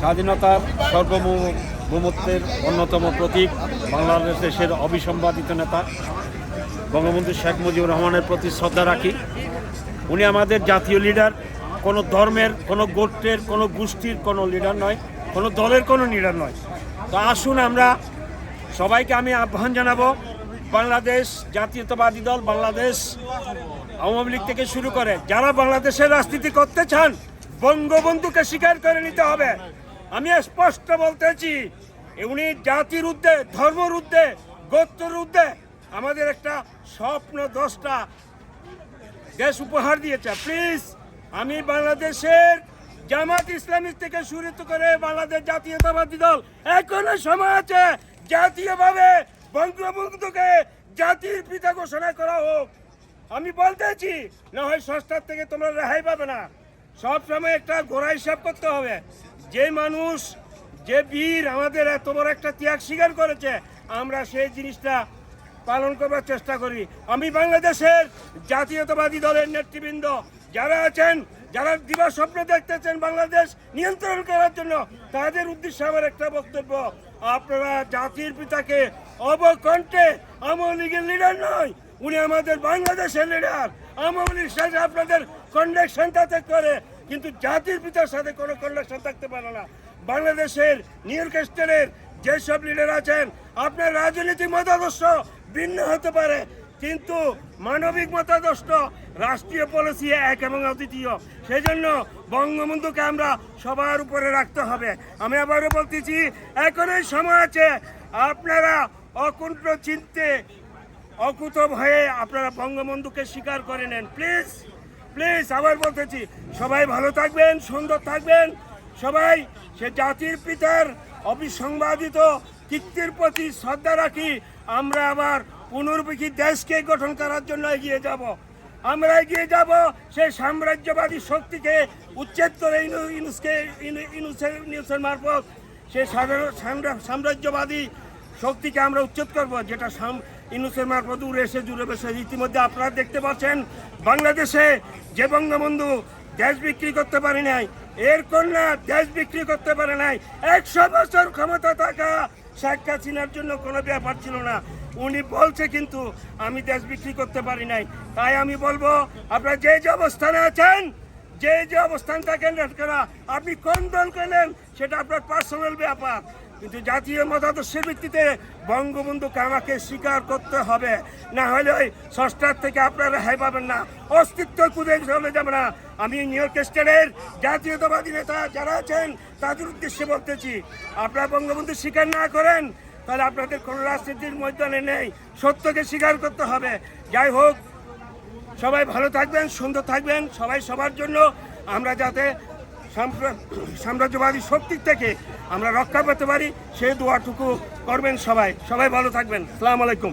স্বাধীনতার সার্বভৌমত্বের অন্যতম প্রতীক বাংলাদেশের অবিসম্বাদিত নেতা বঙ্গবন্ধু শেখ মুজিবুর রহমানের প্রতি শ্রদ্ধা রাখি। উনি আমাদের জাতীয় লিডার, কোনো ধর্মের, কোনো গোত্রের কোনো গোষ্ঠীর কোনো লিডার নয়, কোনো দলের কোনো লিডার নয়। তো আসুন আমরা সবাইকে আমি আহ্বান জানাব, বাংলাদেশ জাতীয়তাবাদী দল বাংলাদেশ আওয়ামী লীগ থেকে শুরু করে যারা বাংলাদেশের রাজনীতি করতে চান বঙ্গবন্ধুকে স্বীকার করে নিতে হবে। আমি স্পষ্ট বলতেছি, উনি জাতির উদ্দে ধর্মর উদ্দে গোত্রের উদ্দে আমাদের একটা স্বপ্ন দশটা দেশ উপহার দিয়েছে। প্লিজ, আমি বাংলাদেশের জামাত ইসলামী থেকে শুরু করে বাংলাদেশ জাতীয়তাবাদী দল এখনও সময় আছে জাতীয়ভাবে বঙ্গবন্ধুকে জাতির পিতা ঘোষণা করা হোক। আমি বলতেছি, না হয় সস্তার থেকে তোমরা রেহাই পাবে না। সব সময় একটা গোড়া হিসাব করতে হবে। যে মানুষ, যে বীর আমাদের এত বড় একটা ত্যাগ স্বীকার করেছে, আমরা সেই জিনিসটা পালন করবার চেষ্টা করি। আমি বাংলাদেশের জাতীয়তাবাদী দলের নেতৃবৃন্দ, যারা আছেন, যারা দিবা স্বপ্ন দেখতেছেন বাংলাদেশ নিয়ন্ত্রণ করার জন্য, তাদের উদ্দেশ্যে আমার একটা বক্তব্য। আপনারা জাতির পিতাকে অবকণ্ঠে আওয়ামী লীগের লিডার নয়, উনি আমাদের বাংলাদেশের লিডার আওয়ামী লীগ আপনাদের কন্ডাকশন তাতে করে কিন্তু জাতির পিতার সাথে কোনো কন্ডাকশন থাকতে পারে না। বাংলাদেশের নিউ স্টেটের যেসব লিডার আছেন, আপনার রাজনীতি মতাদর্শ ভিন্ন হতে পারে, কিন্তু মানবিক মতাদর্শ রাষ্ট্রীয় পলিসি এক এবং অদ্বিতীয়। সেই জন্য বঙ্গবন্ধুকে আমরা সবার উপরে রাখতে হবে। আমি আবারও বলতেছি, এখনই সময় আছে, আপনারা অকুণ্ঠ চিনতে অকুত ভয়ে আপনারা বঙ্গবন্ধুকে স্বীকার করে নেন। প্লিজ প্লিজ আবার বলতেছি, সবাই ভালো থাকবেন, সুন্দর থাকবেন। সবাই, সে জাতির পিতার অবিসংবাদিত কীর্তির প্রতি শ্রদ্ধা রাখি, আমরা আবার পুনর্মুখী দেশকে গঠন করার জন্য এগিয়ে যাব। আমরা এগিয়ে যাব সেই সাম্রাজ্যবাদী শক্তিকে উচ্ছেদ করে ইনুসকে ইনু- ইনুসের ইনুসের মারফত সেই সাম্রাজ্যবাদী শক্তিকে আমরা উচ্ছেদ করব, যেটা ইনুসের মারফত উড়ে এসে জুড়ে বসে। ইতিমধ্যে আপনারা দেখতে পাচ্ছেন, বাংলাদেশে যে বঙ্গবন্ধু দেশ বিক্রি করতে পারে নাই, এর কন্যা দেশ বিক্রি করতে পারে নাই, একশো বছর ক্ষমতা থাকা শেখ হাসিনার জন্য কোনো ব্যাপার ছিল না। উনি বলছে কিন্তু, আমি দেশ বিক্রি করতে পারি নাই। তাই আমি বলব, আপনারা যে যে অবস্থানে আছেন, যে যে অবস্থান থাকেন আপনি কোন দল করলেন সেটা আপনার পার্সোনাল ব্যাপার। কিন্তু জাতীয় মতাদর্শের ভিত্তিতে বঙ্গবন্ধুকে আমাকে স্বীকার করতে হবে। না হলে ওই ষষ্ঠার থেকে আপনারা হাই পাবেন না। অস্তিত্ব কুদে চলে যাবে না। আমি নিউ ইয়র্ক স্টেটের জাতীয়তাবাদী নেতা যারা আছেন, তাদের উদ্দেশ্যে বলতেছি, আপনারা বঙ্গবন্ধু স্বীকার না করেন, তাহলে আপনাদের কোনো রাজনীতির ময়দানে নেই। সত্যকে স্বীকার করতে হবে। যাই হোক, সবাই ভালো থাকবেন, সুন্দর থাকবেন, সবাই সবার জন্য। আমরা যাতে সাম্রাজ্যবাদী শক্তির থেকে আমরা রক্ষা পেতে পারি। সেই দোয়াটুকু করবেন সবাই। সবাই ভালো থাকবেন। সালাম আলাইকুম।